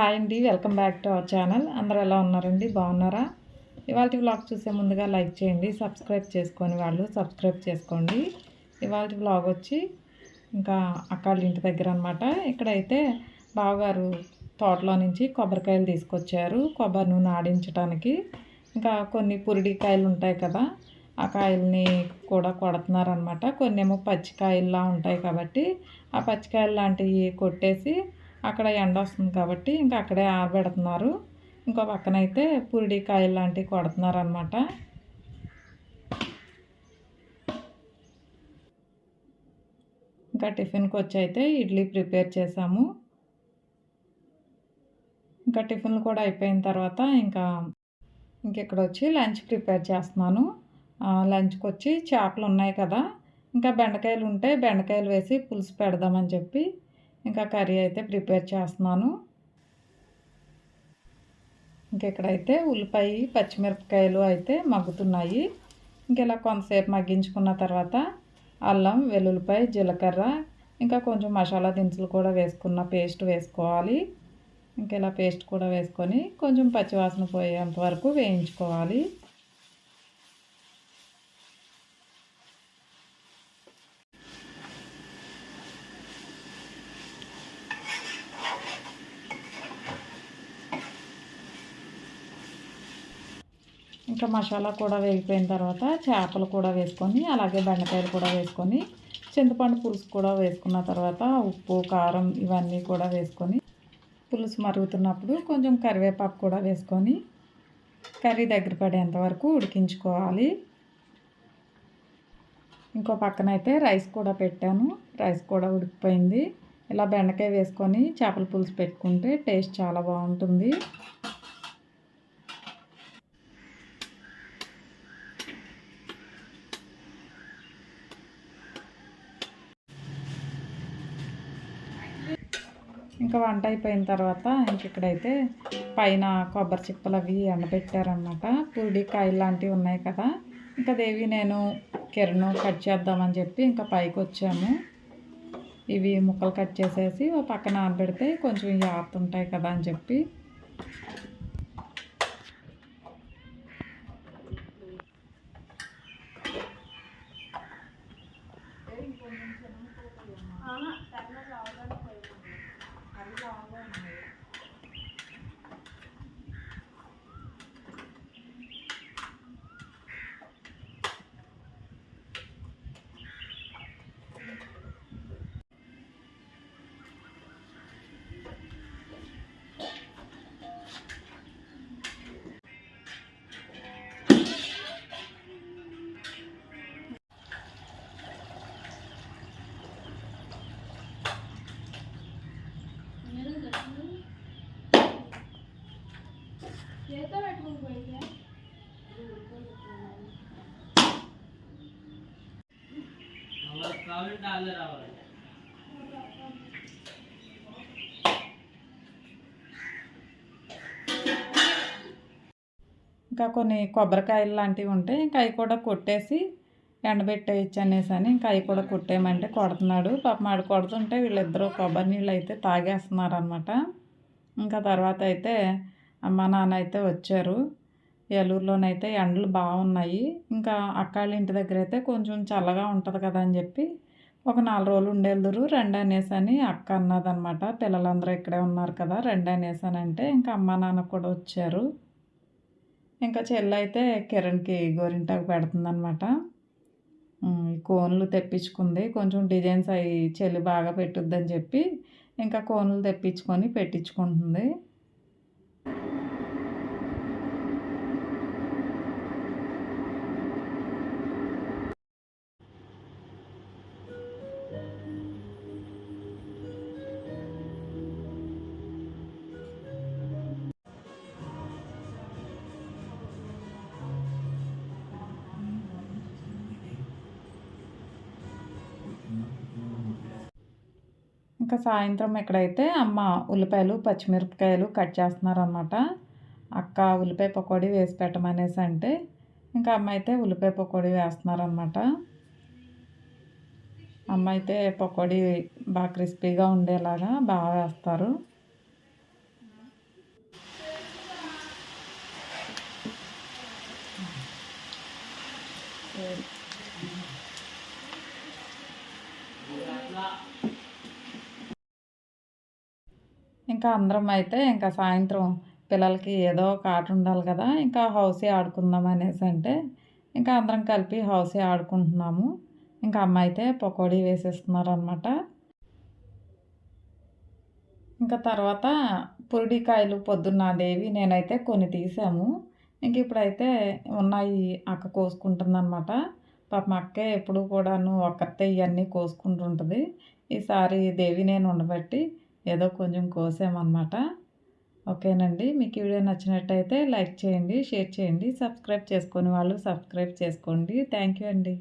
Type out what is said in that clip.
Hi అండి welcome back to our channel. అందరూ ఎలా ఉన్నారండి? బాగున్నారా? ఇవాళ వ్లాగ్ చూసే ముందుగా లైక్ చేయండి సబ్స్క్రైబ్ చేసుకొని వాళ్ళు సబ్స్క్రైబ్ చేసుకోండి. ఇవాళ వ్లాగ్ వచ్చి ఇంకా అక్కడి ఇంటి దగ్గర అనమాట ఇక్కడైతే బావగారు తోటలో నుంచి కొబ్బరికాయలు తీసుకొచ్చారు కొబ్బరి నూనె ఆడించడానికి ఇంకా కొన్ని పురిడికాయలు ఉంటాయి కదా ఆ కాయల్ని కూడా కొడుతున్నారనమాట కొన్ని ఏమో పచ్చికాయల్లా ఉంటాయి కాబట్టి ఆ పచ్చికాయలు లాంటివి కొట్టేసి అక్కడ ఎండ వస్తుంది కాబట్టి ఇంకా అక్కడే ఆరబెడుతున్నారు. ఇంకో పక్కనైతే పురిడి కాయలు లాంటివి కొడుతున్నారు అనమాట ఇంకా టిఫిన్కి వచ్చి అయితే ఇడ్లీ ప్రిపేర్ చేసాము. ఇంకా టిఫిన్లు కూడా అయిపోయిన తర్వాత ఇంకా ఇంకెక్కడ వచ్చి లంచ్ ప్రిపేర్ చేస్తున్నాను. లంచ్కి వచ్చి చేపలు ఉన్నాయి కదా. ఇంకా బెండకాయలు ఉంటే బెండకాయలు వేసి పులుసు పెడదామని చెప్పి ఇంకా కర్రీ అయితే ప్రిపేర్ చేస్తున్నాను. ఇంకెక్కడైతే ఉల్లిపాయ పచ్చిమిరపకాయలు అయితే మగ్గుతున్నాయి. ఇంకెలా కొంతసేపు మగ్గించుకున్న తర్వాత అల్లం వెల్లుల్లిపాయ జీలకర్ర ఇంకా కొంచెం మసాలా దినుసులు కూడా వేసుకున్న పేస్ట్ వేసుకోవాలి. ఇంకెలా పేస్ట్ కూడా వేసుకొని కొంచెం పచ్చివాసన పోయేంత వరకు వేయించుకోవాలి. ఇంకా మసాలా కూడా వేగిపోయిన తర్వాత చేపలు కూడా వేసుకొని అలాగే బెండకాయలు కూడా వేసుకొని చింతపండు పులుసు కూడా వేసుకున్న తర్వాత ఉప్పు కారం ఇవన్నీ కూడా వేసుకొని పులుసు మరుగుతున్నప్పుడు కొంచెం కరివేపాకు కూడా వేసుకొని కర్రీ దగ్గర పడేంత వరకు ఉడికించుకోవాలి. ఇంకో పక్కన అయితే రైస్ కూడా పెట్టాను. రైస్ కూడా ఉడికిపోయింది. ఇలా బెండకాయ వేసుకొని చేపల పులుసు పెట్టుకుంటే టేస్ట్ చాలా బాగుంటుంది. ఇంకా వంట అయిపోయిన తర్వాత ఇంక ఇక్కడైతే పైన కొబ్బరి చిప్పలు అవి ఎండబెట్టారనమాట పురిడి కాయలు లాంటివి ఉన్నాయి కదా. ఇంకా దేవి నేను కిరణ్ కట్ చేద్దామని చెప్పి ఇంకా పైకి వచ్చాము. ఇవి ముక్కలు కట్ చేసేసి ఓ పక్కన ఆడబెడితే కొంచెం ఇవి కదా అని చెప్పి. ఇంకా కొన్ని కొబ్బరికాయలు లాంటివి ఉంటాయి ఇంకా అవి కూడా కొట్టేసి ఎండబెట్టేయచ్చు అనేసి అని ఇంకా అవి కూడా కొట్టేయమంటే కొడుతున్నాడు. పాపం ఆడు కొడుతుంటే వీళ్ళిద్దరూ కొబ్బరి నీళ్ళు అయితే తాగేస్తున్నారు అనమాట ఇంకా తర్వాత అయితే అమ్మ నాన్న అయితే వచ్చారు. ఏలూరులోనైతే ఎండలు బాగున్నాయి ఇంకా అక్కాళ్ళ ఇంటి దగ్గర అయితే కొంచెం చల్లగా ఉంటుంది కదా అని చెప్పి ఒక నాలుగు రోజులు ఉండేదురు రెండు అనేసి అని అక్క అన్నదనమాట పిల్లలందరూ ఇక్కడే ఉన్నారు కదా రెండు అనేసి అని అంటే ఇంకా అమ్మ నాన్న కూడా వచ్చారు. ఇంకా చెల్లి అయితే కిరణ్కి గోరింటాకు పెడుతుందనమాట ఈ కోన్లు తెప్పించుకుంది. కొంచెం డిజైన్స్ అవి చెల్లి బాగా పెట్టుద్దని చెప్పి ఇంకా కోన్లు తెప్పించుకొని పెట్టించుకుంటుంది. ఇంకా సాయంత్రం ఇక్కడైతే అమ్మ ఉల్లిపాయలు పచ్చిమిరపకాయలు కట్ చేస్తున్నారనమాట అక్క ఉల్లిపాయ పకోడీ వేసి పెట్టమనేసి అంటే ఇంకా అమ్మ అయితే ఉల్లిపాయ పకోడీ వేస్తున్నారనమాట అమ్మ అయితే పకోడీ బాగా క్రిస్పీగా ఉండేలాగా బాగా వేస్తారు Good. ఇంకా అందరం అయితే ఇంకా సాయంత్రం పిల్లలకి ఏదో ఒక ఆట ఉండాలి కదా ఇంకా హౌసీ ఆడుకుందాం అనేసి అంటే ఇంకా అందరం కలిపి హౌసీ ఆడుకుంటున్నాము. ఇంకా అమ్మ అయితే పకోడీ వేసేస్తున్నారు అనమాట ఇంకా తర్వాత పురిడికాయలు పొద్దున్న దేవి నేనైతే కొన్ని తీసాము. ఇంక ఇప్పుడైతే ఉన్నాయి అక్క కోసుకుంటుందన్నమాట. పాపం అక్కే ఎప్పుడు కూడాను ఒక్కతే ఇవన్నీ కోసుకుంటుంటుంది. ఈసారి దేవి నేను ఉండబట్టి ఏదో కొంచెం కోసామన్నమాట. ఓకేనండి. మీకు ఈ వీడియో నచ్చినట్టయితే లైక్ చేయండి షేర్ చేయండి సబ్స్క్రైబ్ చేసుకొని వాళ్ళు సబ్స్క్రైబ్ చేసుకోండి. థ్యాంక్ యూ అండి.